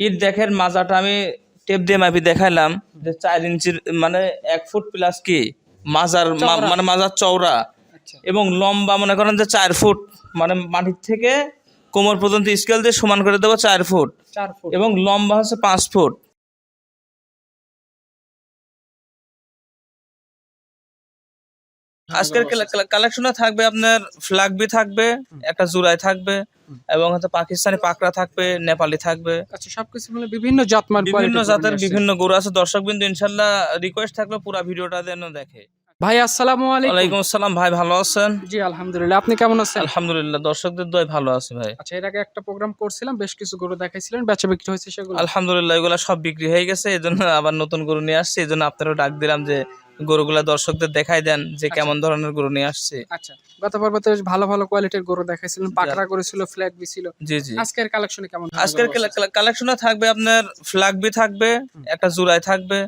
ঈদ দেখেন মাজাটা আমি টেপ দিয়ে মাপি দেখাইলাম। যে চার ইঞ্চির মানে এক ফুট প্লাস কি? মাজার মানে মাজার চওড়া। আচ্ছা। এবং লম্বা মনে করেন যে চার ফুট। মানে মাটির থেকে কোমর পর্যন্ত স্কেল দিয়ে সমান করে দেবো চার ফুট। এবং লম্বা হচ্ছে পাঁচ ফুট। আজকের কালেকশনে থাকবে আপনার ফ্লাগবি থাকবে একটা জুরাই থাকবে এবং হচ্ছে পাকিস্তানি পাকড়া থাকবে নেপালি থাকবে। আচ্ছা সবকিছু মিলে বিভিন্ন জাতমান বিভিন্ন জাতের বিভিন্ন গরু আছে দর্শক বিন্দু ইনশাল্লাহ রিকোয়েস্ট থাকলে পুরো ভিডিওটা যেন দেখে। ভাই আসসালামু আলাইকুম। ওয়ালাইকুম আসসালাম ভাই ভালো আছেন? জি আলহামদুলিল্লাহ। আপনি কেমন আছেন? আলহামদুলিল্লাহ দর্শকদের দয় ভালো আছে ভাই। আচ্ছা এর আগে একটা প্রোগ্রাম করছিলাম বেশ কিছু গরু দেখাইছিলেন বেচা বিক্রি হয়েছে সেগুলো। আলহামদুলিল্লাহ এগুলো সব বিক্রি হয়ে গেছে এই জন্য আবার নতুন গরু নিয়ে আসছে এই জন্য আপনারও ডাক দিলাম যে গরুগুলা দর্শকদের দেখাই দেন যে কেমন ধরনের গরু নিয়ে আসছে। আচ্ছা গত পর্বে তো ভালো ভালো কোয়ালিটির গরু দেখাইছিলেন পাকড়া করেছিল ফ্ল্যাট বি ছিল। জি জি। আজকের কালেকশনে কেমন আজকের কালেকশনে থাকবে আপনার ফ্ল্যাগ বি থাকবে একটা জুরাই থাকবে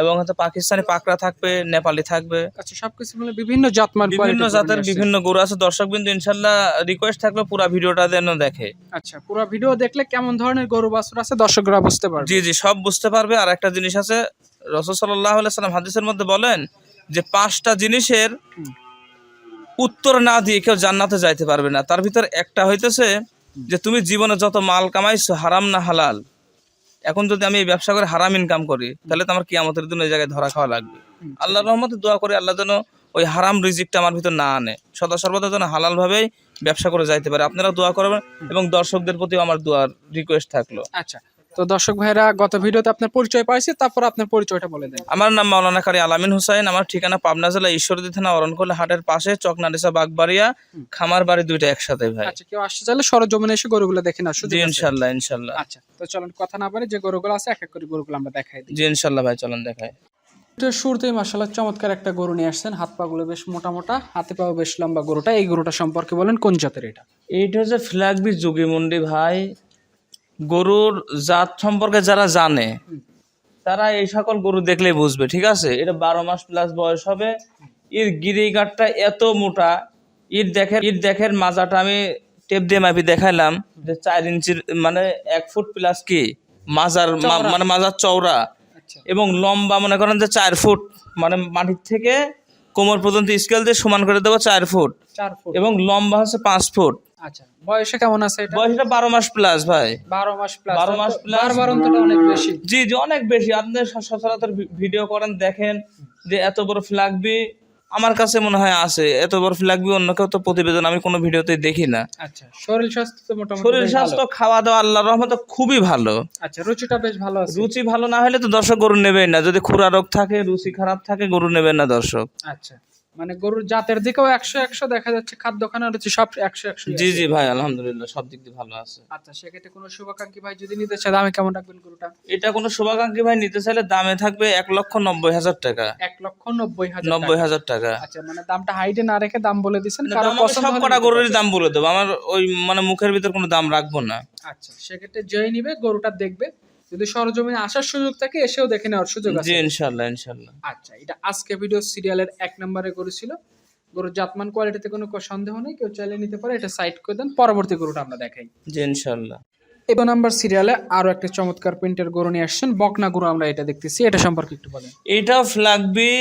এবং হচ্ছে পাকিস্তানি পাকড়া থাকবে নেপালি থাকবে। আচ্ছা সবকিছু মিলে বিভিন্ন জাতমান বিভিন্ন জাতের বিভিন্ন গরু আছে দর্শক বিন্দু ইনশাল্লাহ রিকোয়েস্ট থাকলে পুরো ভিডিওটা যেন দেখে। আচ্ছা পুরো ভিডিও দেখলে কেমন ধরনের গরু বাছুর আছে দর্শকরা বুঝতে পারবে। জি জি সব বুঝতে পারবে। আর একটা জিনিস আছে রসদ সাল্লাহ সাল্লাম হাদিসের মধ্যে বলেন যে পাঁচটা জিনিসের উত্তর না দিয়ে কেউ জান্নাতে যাইতে পারবে না। তার ভিতর একটা হইতেছে যে তুমি জীবনে যত মাল কামাইছো হারাম না হালাল এখন যদি আমি এই ব্যবসা করে হারাম ইনকাম করি তাহলে তো আমার কিয়ামতের দিন ওই জায়গায় ধরা খাওয়া লাগবে। হুম, আল্লাহর রহমতে দোয়া করে আল্লাহ যেন ওই হারাম রিজিকটা আমার ভিতর না আনে। সদা সর্বদা যেন হালাল ভাবেই ব্যবসা করে যাইতে পারে। আপনারা দোয়া করবেন এবং দর্শকদের প্রতিও আমার দোয়ার রিকোয়েস্ট থাকল। আচ্ছা তো দর্শক ভাইরা গত ভিডিওতে আপনার পরিচয় পাইছি তারপর আপনার পরিচয়টা বলে দেন। আমার নাম মাওলানা কারি আলামিন হুসাইন আমার ঠিকানা পাবনা জেলা ঈশ্বরদী থানা অরণকোলা হাটের পাশে চকনারিসা বাগবাড়িয়া খামার বাড়ি দুইটা একসাথে ভাই। আচ্ছা কেউ আসতে চাইলে সরজমিনে এসে গরুগুলো দেখে না আছে? ইনশাল্লাহ ইনশাল্লাহ। আচ্ছা তো চলুন কথা না পারে যে গরুগুলো আছে এক এক করে গরুগুলো আমরা দেখাই দিই। জি ইনশাল্লাহ ভাই চলেন দেখায় তো শুরুতেই মাসাল্লাহ চমৎকার একটা গরু নিয়ে আসছেন হাত পা গুলো বেশ মোটা মোটা হাতে পাও বেশ লম্বা গরুটা এই গরুটা সম্পর্কে বলেন কোন জাতের এটা? এইটা হচ্ছে ফ্ল্যাগবি যোগীমন্ডি ভাই গরুর জাত সম্পর্কে যারা জানে তারা এই সকল গরু দেখলেই বুঝবে ঠিক আছে? এটা বারো মাস প্লাস বয়স হবে। এর গিরিগাটটা এত মোটা ঈদ দেখেন ঈদ দেখের মাজাটা আমি টেপ দিয়ে মাপি দেখাইলাম। যে চার ইঞ্চির মানে এক ফুট প্লাস কি? মাজার মানে মাজার চওড়া। আচ্ছা। এবং লম্বা মনে করেন যে চার ফুট মানে মাটির থেকে কোমর পর্যন্ত স্কেল দিয়ে সমান করে দেবো চার ফুট। এবং লম্বা হচ্ছে পাঁচ ফুট। আচ্ছা বয়সে কেমন আছে এটা? বয়সটা বারো মাস প্লাস ভাই। বারো মাস প্লাস বারো মাস plus। বারবার অন্তত অনেক বেশি। জি জি অনেক বেশি। আপনি সচরাচর ভিডিও করেন দেখেন যে এত বড় ফ্ল্যাগবি আমার কাছে মনে হয় আছে। এত বড় ফ্ল্যাগবি অন্য কেউ তো প্রতিবেদন আমি কোনো ভিডিওতে দেখি না। আচ্ছা শরীর স্বাস্থ্য তো মোটামুটি শরীর স্বাস্থ্য খাওয়া দাওয়া আল্লাহর রহমতে খুবই ভালো। আচ্ছা রুচিটা বেশ ভালো আছে। রুচি ভালো না হলে তো দর্শক গরু নেবেই না। যদি খুরা রোগ থাকে রুচি খারাপ থাকে গরু নেবেন না দর্শক। আচ্ছা। মানে গরুর জাতের দিকেও একশো একশো দেখা যাচ্ছে খাদ্যখানা রুচি সব একশো একশো জি জি ভাই আলহামদুলিল্লাহ সব দিক দিয়ে ভালো আছে। আচ্ছা সেক্ষেত্রে কোনো শুভাকাঙ্ক্ষী ভাই যদি নিতে চায় দামে কেমন রাখবেন গরুটা? এটা কোনো শুভাকাঙ্ক্ষী ভাই নিতে চাইলে দামে থাকবে এক লক্ষ নব্বই হাজার টাকা। এক লক্ষ নব্বই হাজার নব্বই হাজার টাকা। আচ্ছা মানে দামটা হাইটে না রেখে দাম বলে দিচ্ছেন কারও দাম আমি পছন্দ সব কটা নিতে গরুরই দাম বলে দেবো। আমার ওই মানে মুখের ভিতর কোনো দাম রাখব না। আচ্ছা সেক্ষেত্রে যেই নিবে গরুটা দেখবে। যদি সরজমিনে আসার সুযোগ থাকে এসেও দেখে নেওয়ার সুযোগ আছে। জি ইনশাল্লাহ ইনশাল্লাহ আচ্ছা এটা আজকে ভিডিও সিরিয়ালের এক নম্বরে গরু ছিল। গরুর জাতমান কোয়ালিটিতে কোনো সন্দেহ নেই কেউ চাইলে নিতে পারে এটা সাইড করে দেন। পরবর্তী গরুটা আমরা দেখাই। জি ইনশাল্লাহ এবার নাম্বার সিরিয়ালে আরও একটা চমৎকার প্রিন্টের গরু নিয়ে আসছেন বকনা গরু আমরা এটা দেখতেছি। এটা সম্পর্কে একটু বলেন। এইটাও ফ্লাগবি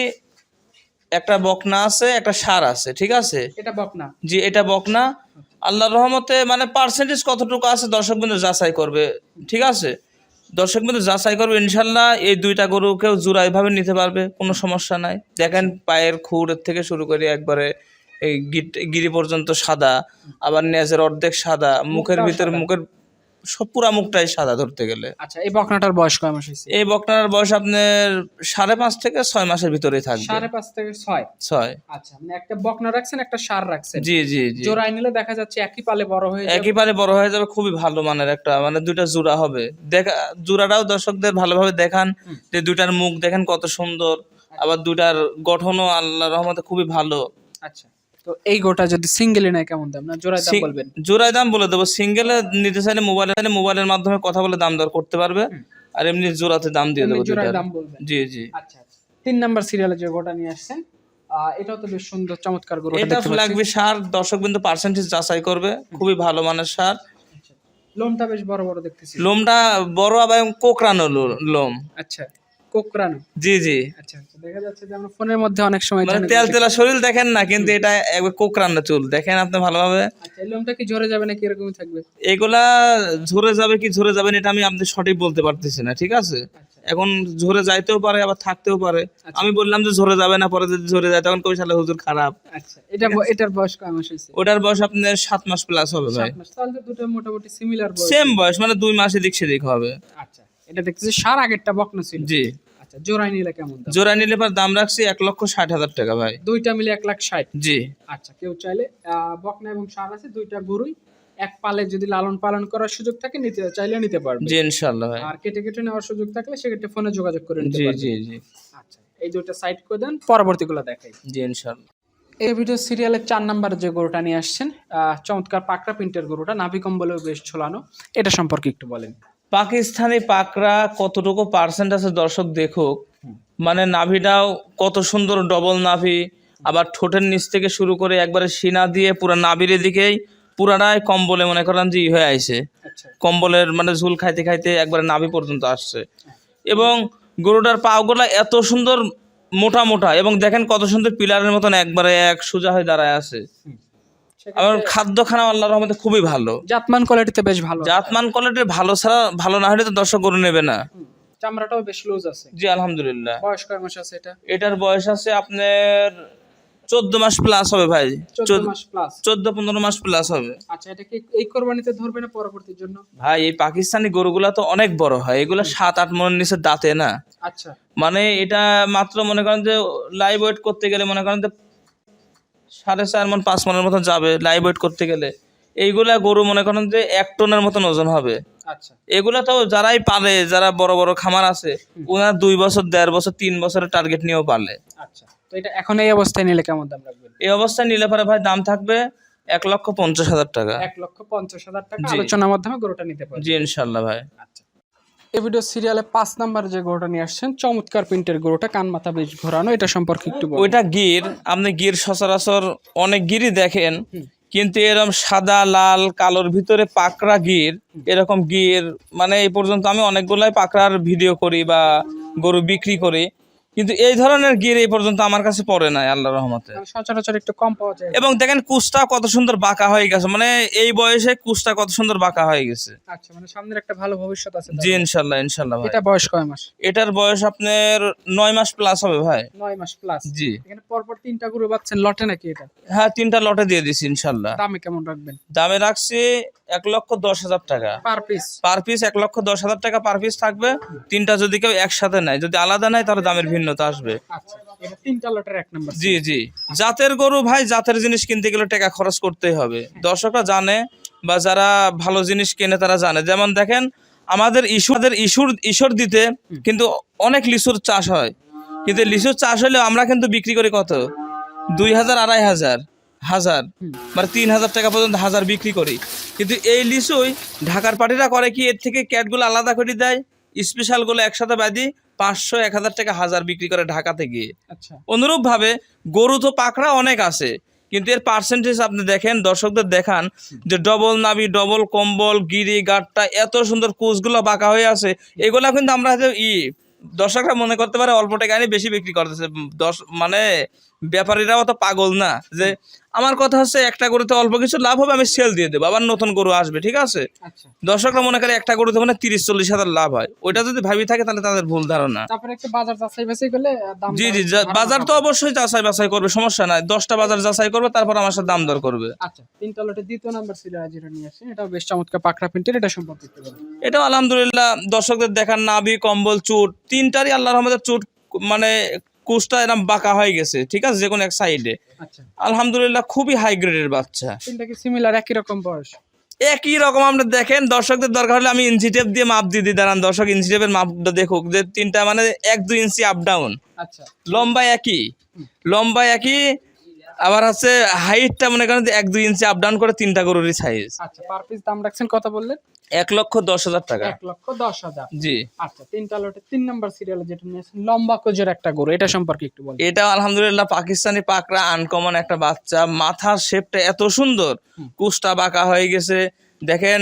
একটা বকনা আছে একটা সার আছে ঠিক আছে? এটা বকনা। জি এটা বকনা। আল্লাহর রহমতে মানে পার্সেন্টেজ কতটুকু আছে দর্শক বিন্দু যাচাই করবে ঠিক আছে? দর্শক বিন্দু যাচাই করবে ইনশাল্লাহ এই দুইটা গরুকেও জোড়া এভাবে নিতে পারবে কোনো সমস্যা নাই। দেখেন পায়ের খুঁড় থেকে শুরু করে একবারে এই গিরি পর্যন্ত সাদা আবার নেজের অর্ধেক সাদা মুখের ভিতরে মুখের সব পুরা মুখটাই সাদা ধরতে গেলে। আচ্ছা এই বকনাটার বয়স কয় মাস হয়েছে? এই বকনার বয়স আপনার সাড়ে পাঁচ থেকে ছয় মাসের ভিতরেই থাকবে। সাড়ে পাঁচ থেকে ছয়? ছয়। আচ্ছা মানে একটা বকনা রাখছেন একটা সার রাখছেন। জি জি জি। জোড়াই নিলে দেখা যাচ্ছে একই পালে বড় হয়ে যাবে। একেবারে বড় হয়ে যাবে খুবই ভালো মানের একটা মানে দুইটা জোড়া হবে। দেখা জোড়াটাও দর্শকদের ভালোভাবে দেখান যে দুইটার মুখ দেখেন কত সুন্দর আবার দুইটার গঠনও আল্লাহ রহমতে খুবই ভালো। আচ্ছা। তো এই গোটা যদি সিঙ্গেলে নেয় কেমন দাম? না জোড়ায় দাম বলবেন? জোড়ায় দাম বলে দেবো। সিঙ্গেলে নিতে চাইলে মোবাইলে মোবাইলের মাধ্যমে কথা বলে দাম দর করতে পারবে। আর এমনি জোড়াতে দাম দিয়ে দেবো জোড়ায় দাম বলবেন। জি জি। আচ্ছা আচ্ছা। তিন নাম্বার সিরিয়ালে যে গোটা নিয়ে আসছেন এটাও তো বেশ সুন্দর চমৎকার গরু এটা লাগবে সার দর্শক বিন্দু পার্সেন্টেজ যাচাই করবে। খুবই ভালো মানের সার। লোমটা বেশ বড় বড় দেখতেছি। লোমটা বড় কোকড়ানো লো- লোম। আচ্ছা। কোকরানো জি জি। আচ্ছা আচ্ছা দেখা যাচ্ছে যে আমরা ফোনের মধ্যে অনেক সময় মানে তেল তেলা শরীর দেখেন না কিন্তু এটা একবার কোকড়ানো চুল। দেখেন আপনি ভালোভাবে। আচ্ছা লোমটা কি ঝরে যাবে নাকি এরকমই থাকবে? এগুলা ঝরে যাবে কি ঝরে যাবে না এটা আমি আপনি সঠিক বলতে পারতেছি না ঠিক আছে? আচ্ছা। এখন ঝরে যাইতেও পারে আবার থাকতেও পারে। আমি বললাম যে ঝরে যাবে না পরে যদি ঝরে যায় তখন কবি হুজুর খারাপ। আচ্ছা এটা এটার বয়স কয় মাস ওটার বয়স আপনার সাত মাস প্লাস হবে ভাই। মাস তাহলে দুটো মোটামুটি সিমিলার বয়স। সেম বয়স মানে দুই মাস এদিক সেদিক হবে। আচ্ছা এটা দেখতেছি সার আগেরটা বকনা ছিল। জি। আচ্ছা জোড়াই নিলে কেমন দাম? জোড়া নিলে পর দাম রাখছি এক লক্ষ ষাট হাজার টাকা ভাই। দুইটা মিলে এক লাখ ষাট। জি। আচ্ছা কেউ চাইলে বকনা এবং সার আছে দুইটা গরুই। এক পালে যদি লালন পালন করার সুযোগ থাকে নিতে চাইলে নিতে পারবে। জি ইনশাল্লাহ ভাই। আর কেটে কেটে নেওয়ার সুযোগ থাকলে সেক্ষেত্রে ফোনে যোগাযোগ করে নিতে জি পারবে। জি জি। আচ্ছা এই দুইটা সাইড করে দেন পরবর্তীগুলো দেখাই। জি ইনশাল্লাহ এই ভিডিও সিরিয়ালের চার নাম্বার যে গরুটা নিয়ে আসছেন চমৎকার পাকড়া প্রিন্টের গরুটা নাভি কম্বলেও বেশ ঝোলানো। এটা সম্পর্কে একটু বলেন। পাকিস্তানি পাকরা কতটুকু পার্সেন্ট আছে দর্শক দেখুক? মানে নাভিটাও কত সুন্দর ডবল নাভি। আবার ঠোঁটের নিচ থেকে শুরু করে একবারে সিনা দিয়ে পুরো নাভির দিকেই পুরাটাই কম্বলে মনে করেন যে ই হয়ে আইছে। আচ্ছা। কম্বলের মানে ঝুল খাইতে খাইতে একবারে নাভি পর্যন্ত আসছে। এবং গরুটার পাগুলা এত সুন্দর মোটা মোটা এবং দেখেন কত সুন্দর পিলারের মতন একবারে এক সোজা হয়ে দাঁড়ায় আছে। আবার খাদ্য খানা আল্লাহর রহমতে খুবই ভালো। জাতমান কোয়ালিটিতে বেশ ভালো। জাতমান কোয়ালিটির ভালো ছাড়া ভালো না হলে তো দর্শক গরু নেবে না। চামড়াটাও বেশ লুজ আছে। জি আলহামদুলিল্লাহ। বয়স কয় মাস আছে এটা? এটার বয়স আছে আপনার চোদ্দ মাস প্লাস হবে ভাই। চোদ্দ মাস প্লাস চোদ্দ পনেরো মাস প্লাস হবে। আচ্ছা এটা কি এই কোরবানিতে ধরবে না পরবর্তীর জন্য? ভাই এই পাকিস্তানি গরুগুলা তো অনেক বড় হয়। এগুলো সাত আট মনের নিচে দাঁতে না। আচ্ছা। মানে এটা মাত্র মনে করেন যে লাইভ ওয়েট করতে গেলে মনে করেন যে সাড়ে চার মন পাঁচ মনের মতন যাবে লাইভ ওয়েট করতে গেলে। এইগুলা গরু মনে করেন যে এক টনের মতন ওজন হবে। আচ্ছা। এগুলা তো যারাই পালে যারা বড় বড় খামার আছে ওনার দুই বছর দেড় বছর তিন বছরের টার্গেট নিয়েও পালে। আচ্ছা। তো এটা এখন এই অবস্থায় নিলে কেমন দাম রাখবেন? এই অবস্থায় নিলে পরে ভাই দাম থাকবে এক লক্ষ পঞ্চাশ হাজার টাকা। এক লক্ষ পঞ্চাশ হাজার টাকা। আলোচনার মাধ্যমে গরুটা নিতে পারবে জি ইনশাল্লাহ ভাই। আচ্ছা। এই ভিডিও সিরিয়ালে পাঁচ নাম্বার যে গরুটা নিয়ে আসছেন চমৎকার প্রিন্টের গরুটা কান মাথা বেশ ঘোরানো এটা সম্পর্কে একটু ওইটা গির আপনি গির সচরাচর অনেক গিরই দেখেন কিন্তু এরকম সাদা লাল কালোর ভিতরে পাকড়া গির এরকম গির মানে এই পর্যন্ত আমি অনেকগুলাই পাকড়ার ভিডিও করি বা গরু বিক্রি করি। কিন্তু এই ধরনের গির এই পর্যন্ত আমার কাছে পড়ে নাই আল্লাহ রহমতে। সচরাচর একটু কম পাওয়া যায়। এবং দেখেন কুচটা কত সুন্দর বাঁকা হয়ে গেছে মানে এই বয়সে কুচটা কত সুন্দর বাঁকা হয়ে গেছে। আচ্ছা মানে সামনের একটা ভালো ভবিষ্যৎ আছে জি ইনশাল্লাহ ভাই। এটা বয়স কয় মাস? এটার বয়স আপনার নয় মাস প্লাস হবে ভাই। নয় মাস প্লাস জি। এখানে পরপর তিনটা গরু পাচ্ছেন লটে নাকি এটা? হ্যাঁ তিনটা লটে দিয়ে দিছি ইনশাল্লাহ। দামে কেমন রাখবেন? দামে রাখছি এক লক্ষ দশ হাজার টাকা। পার পিস পার পিস এক লক্ষ দশ হাজার টাকা পার পিস থাকবে। তিনটা যদি কেউ একসাথে নেয় যদি আলাদা নেয় তাহলে দামের ভিন্নতা আসবে। আচ্ছা জি জি। জাতের গরু ভাই জাতের জিনিস কিনতে গেলে টাকা খরচ করতেই হবে। দর্শকরা জানে বা যারা ভালো জিনিস কেনে তারা জানে। যেমন দেখেন আমাদের ইস্যুদের ইস্যুর ইস্যুর দিতে কিন্তু অনেক লিচুর চাষ হয়। কিন্তু লিচুর চাষ হলে আমরা কিন্তু বিক্রি করি কত? দুই হাজার আড়াই হাজার হাজার মানে তিন হাজার টাকা পর্যন্ত হাজার বিক্রি করি। কিন্তু এই লিচুই ঢাকার পার্টিরা করে কি এর থেকে ক্যাটগুলো আলাদা করে দেয় স্পেশালগুলো একসাথে বাদি পাঁচশো এক হাজার টাকা হাজার বিক্রি করে ঢাকাতে গিয়ে। আচ্ছা। অনুরূপ ভাবে গরু তো পাকড়া অনেক আছে কিন্তু এর পার্সেন্টেজ আপনি দেখেন দর্শকদের দেখান যে ডবল নাবি ডবল কম্বল গিরি গাটটা এত সুন্দর কুচগুলো বাঁকা হয়ে আছে এগুলা কিন্তু আমরা ই দর্শকরা মনে করতে পারে অল্প টাকা এনে বেশি বিক্রি করতেছে দশ মানে ব্যাপারীরাও তো পাগল না যে আমার কথা হচ্ছে একটা গরুতে অল্প কিছু লাভ হবে আমি সেল দিয়ে দেবো। আবার নতুন গরু আসবে ঠিক আছে? আচ্ছা। দর্শকরা মনে করে একটা গরুতে মানে তিরিশ চল্লিশ হাজার লাভ হয়। ওইটা যদি ভাবি থাকে তাহলে তাদের ভুল ধারণা। জি জি বাজার তো অবশ্যই যাচাই বাছাই করবে সমস্যা নাই। দশটা বাজার যাচাই করবে তারপর আমার সাথে দাম দর করবে। আচ্ছা তিনটা লটের দ্বিতীয় নাম্বার ছিল যেটা নিয়ে আসছেন এটাও বেশ চমৎকার পাকড়া প্রিন্টের এটা সম্পর্কে আলহামদুলিল্লাহ দর্শকদের দেখার নাভি কম্বল চুট তিনটারই আল্লাহর রহমতের চুট মানে কুচটা এরকম বাঁকা হয়ে গেছে ঠিক আছে যে কোনো এক সাইডে আচ্ছা। আলহামদুলিল্লাহ খুবই হাই গ্রেডের বাচ্চা। সিমিলার একই রকম বয়স? একই রকম আমরা দেখেন দর্শকদের দরকার হলে আমি ইঞ্চি টেপ দিয়ে মাপ দিয়ে দিই দাঁড়ান দর্শক ইঞ্চি টেপের মাপটা দেখুক যে তিনটা মানে এক দুই ইঞ্চি আপ ডাউন আচ্ছা। লম্বা একই লম্বা একই আবার হচ্ছে হাইটটা মনে করেন এক দুই ইঞ্চি আপ ডাউন করে তিনটা গরুরই সাইজ আচ্ছা পার পিস দাম রাখছেন কত বললেন? এক লক্ষ দশ হাজার টাকা। এক লক্ষ দশ হাজার। জি। আচ্ছা তিনটা লটের তিন নাম্বার সিরিয়ালে যেটা নিয়েছেন লম্বা কোজের একটা গরু এটা সম্পর্কে একটু বলুন। এটা আলহামদুলিল্লাহ পাকিস্তানি পাকড়া আনকমন একটা বাচ্চা মাথার শেপটা এত সুন্দর কুচটা বাঁকা হয়ে গেছে। দেখেন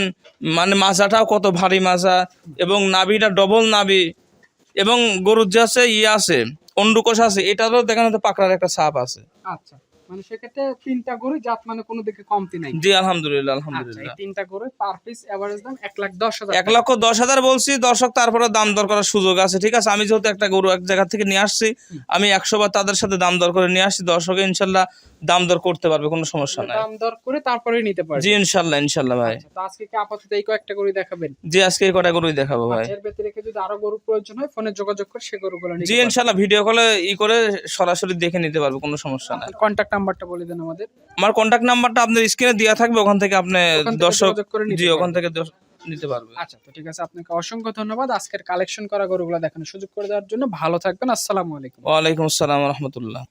মানে মাজাটাও কত ভারী মাজা এবং নাভিটা ডবল নাভি এবং গরুর যে আছে ইয়ে আছে অন্ডুকোষ আছে এটারও দেখেন পাকড়ার একটা ছাপ আছে। আচ্ছা মানে সেক্ষেত্রে তিনটা গরু জাত মানে কোনো দিকে কমতি নাই। জি আলহামদুলিল্লাহ আচ্ছা আলহামদুলিল্লাহ তিনটা গরু পার পিস এভারেজ দাম এক লাখ দশ হাজার এক লক্ষ দশ হাজার বলছি দর্শক তারপরে দাম দর করার সুযোগ আছে ঠিক আছে? আমি যেহেতু একটা গরু এক জায়গা থেকে নিয়ে আসছি আমি একশো বার তাদের সাথে দাম দর করে নিয়ে আসছি দর্শকে ইনশাল্লাহ দাম দর করতে পারবে কোনো সমস্যা নাই। দাম দর করে তারপরে নিতে পারবে। জি ইনশাল্লাহ ইনশাল্লাহ ভাই। আচ্ছা, তো আজকে কি আপাতত এই কয়েকটা গরু দেখাবেন? জি আজকে এই কটা গরুই দেখাবো ভাই। আচ্ছা, এর ব্যতিরেকে যদি আরও গরু প্রয়োজন হয় ফোনে যোগাযোগ করে সে গরুগুলো নিতে জি ইনশাল্লাহ ভিডিও কলে ই করে সরাসরি দেখে নিতে পারবে কোনো সমস্যা নাই। কন্ট্যাক্ট নাম্বারটা বলে দেন আমাদের। আমার কন্ট্যাক্ট নাম্বারটা আপনার স্ক্রিনে দেওয়া থাকবে ওখান থেকে আপনি দর্শক জি ওখান থেকে নিতে পারবে। আচ্ছা তো ঠিক আছে আপনাকে অসংখ্য ধন্যবাদ। আজকের কালেকশন করা গরুগুলো দেখানোর সুযোগ করে দেওয়ার জন্য। ভালো থাকবেন আসসালামু আলাইকুম। ওয়ালাইকুম আসসালাম রহমতুল্লাহ।